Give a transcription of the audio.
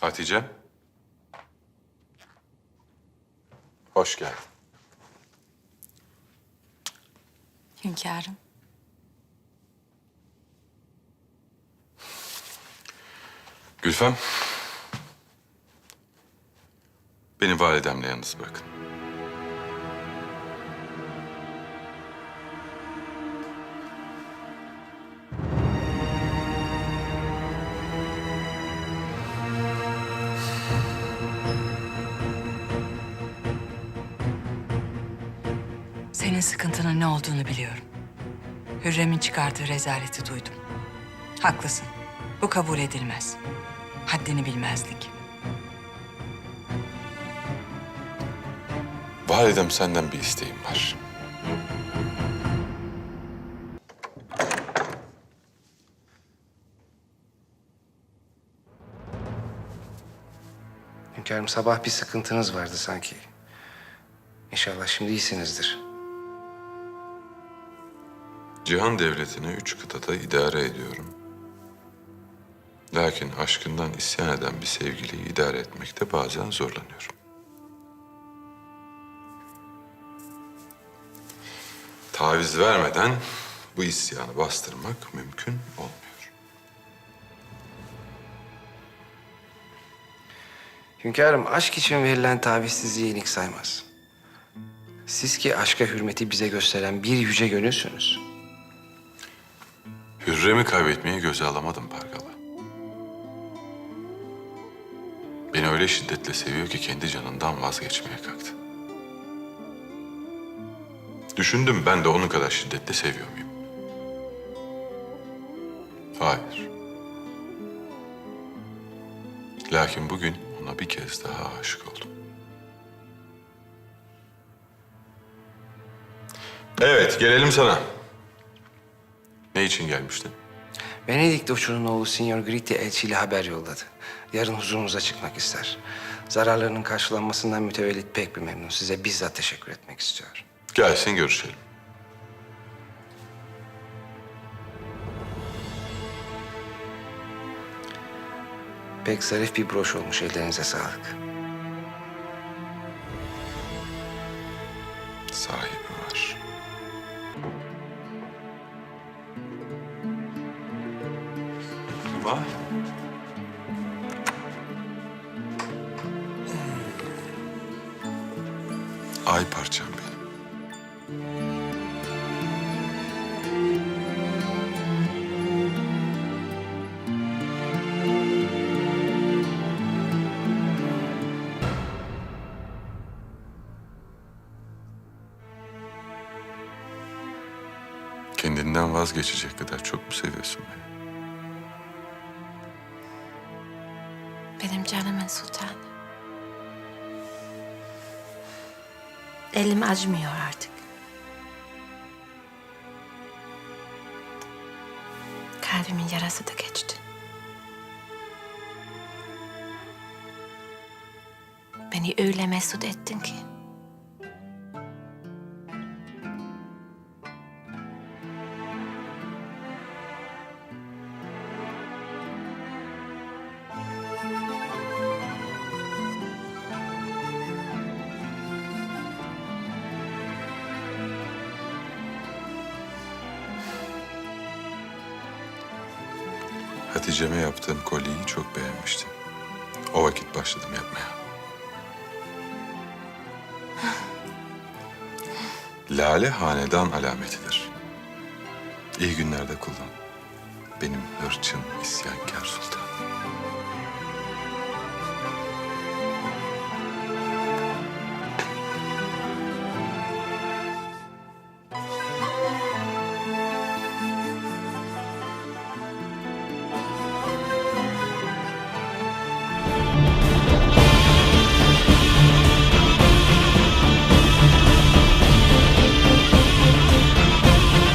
Hatice. Hoş geldin. Hünkârım. Gülfem. Beni validemle yalnız bırakın. Senin sıkıntının ne olduğunu biliyorum. Hürrem'in çıkardığı rezaleti duydum. Haklısın. Bu kabul edilmez. Haddini bilmezlik. Validem senden bir isteğim var. Hünkârım sabah bir sıkıntınız vardı sanki. İnşallah şimdi iyisinizdir. Cihan devletini üç kıtada idare ediyorum. Lakin aşkından isyan eden bir sevgiliyi idare etmekte bazen zorlanıyorum. Taviz vermeden bu isyanı bastırmak mümkün olmuyor. Hünkârım aşk için verilen taviz sizi yenik saymaz. Siz ki aşka hürmeti bize gösteren bir yüce gönülsünüz. Hürrem'i kaybetmeyi göze alamadım Pargalı. Beni öyle şiddetle seviyor ki kendi canından vazgeçmeye kalktı. Düşündüm ben de onun kadar şiddetle seviyor muyum? Hayır. Lakin bugün ona bir kez daha aşık oldum. Evet, gelelim sana. İçin gelmiştin? Venedik Doçu'nun oğlu Signor Gritti elçiyle haber yolladı. Yarın huzurunuza çıkmak ister. Zararlarının karşılanmasından mütevellit pek bir memnun. Size bizzat teşekkür etmek istiyor. Gelsin görüşelim. Pek zarif bir broş olmuş. Ellerinize sağlık. Vay. Ay parçam benim. Kendinden vazgeçecek kadar çok mu seviyorsun beni? Benim canımın sultanı. Elim acımıyor artık. Kalbimin yarası da geçti. Beni öyle mesut ettin ki. Hatice'me yaptığım kolyeyi çok beğenmiştim. O vakit başladım yapmaya. Lale hanedan alametidir. İyi günlerde kullan. Benim hırçın isyankar.